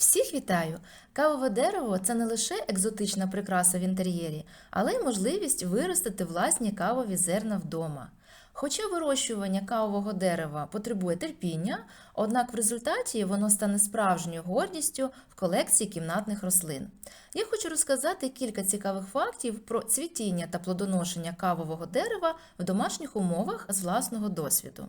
Всіх вітаю! Кавове дерево це не лише екзотична прикраса в інтер'єрі, але й можливість виростити власні кавові зерна вдома. Хоча вирощування кавового дерева потребує терпіння, однак в результаті воно стане справжньою гордістю в колекції кімнатних рослин. Я хочу розказати кілька цікавих фактів про цвітіння та плодоношення кавового дерева в домашніх умовах з власного досвіду.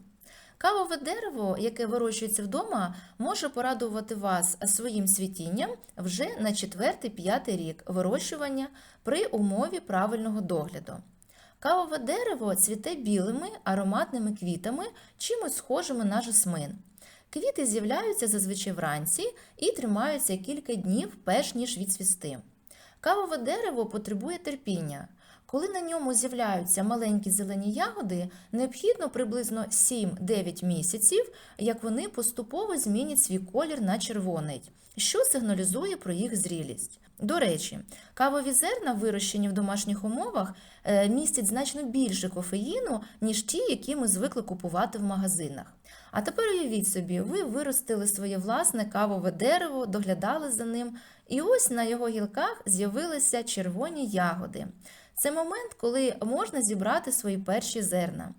Кавове дерево, яке вирощується вдома, може порадувати вас своїм цвітінням вже на 4-5 рік вирощування при умові правильного догляду. Кавове дерево цвіте білими ароматними квітами, чимось схожими на жасмин. Квіти з'являються зазвичай вранці і тримаються кілька днів, перш ніж відцвісти. Кавове дерево потребує терпіння. Коли на ньому з'являються маленькі зелені ягоди, необхідно приблизно 7-9 місяців, як вони поступово змінять свій колір на червоний, що сигналізує про їх зрілість. До речі, кавові зерна, вирощені в домашніх умовах, е, містять значно більше кофеїну, ніж ті, які ми звикли купувати в магазинах. А тепер уявіть собі, ви виростили своє власне кавове дерево, доглядали за ним, і ось на його гілках з'явилися червоні ягоди. Це момент, коли можна зібрати свої перші зерна.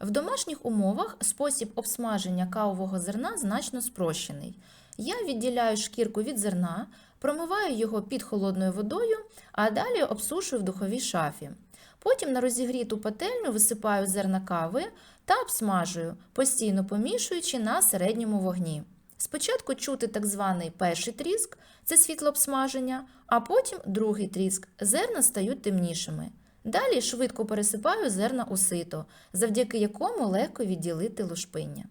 В домашніх умовах спосіб обсмаження кавового зерна значно спрощений. Я відділяю шкірку від зерна, промиваю його під холодною водою, а далі обсушую в духовій шафі. Потім на розігріту пательню висипаю зерна кави та обсмажую, постійно помішуючи на середньому вогні. Спочатку чути так званий перший тріск це світло обсмаження, а потім другий тріск зерна стають темнішими. Далі швидко пересипаю зерна у сито, завдяки якому легко відділити лушпиння.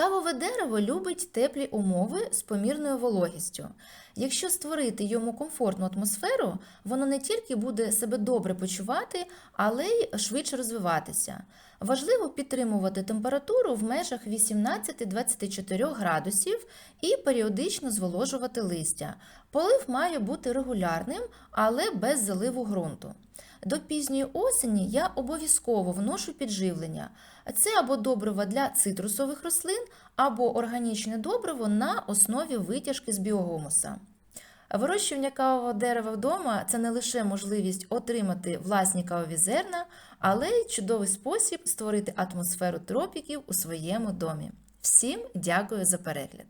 Кавове дерево любить теплі умови з помірною вологістю. Якщо створити йому комфортну атмосферу, воно не тільки буде себе добре почувати, але й швидше розвиватися. Важливо підтримувати температуру в межах 18-24 градусів і періодично зволожувати листя. Полив має бути регулярним, але без заливу ґрунту. До пізньої осені я обов'язково вношу підживлення. Це або добриво для цитрусових рослин, або органічне добриво на основі витяжки з біогумуса. Вирощування кавового дерева вдома це не лише можливість отримати власні кавові зерна, але й чудовий спосіб створити атмосферу тропіків у своєму домі. Всім дякую за перегляд!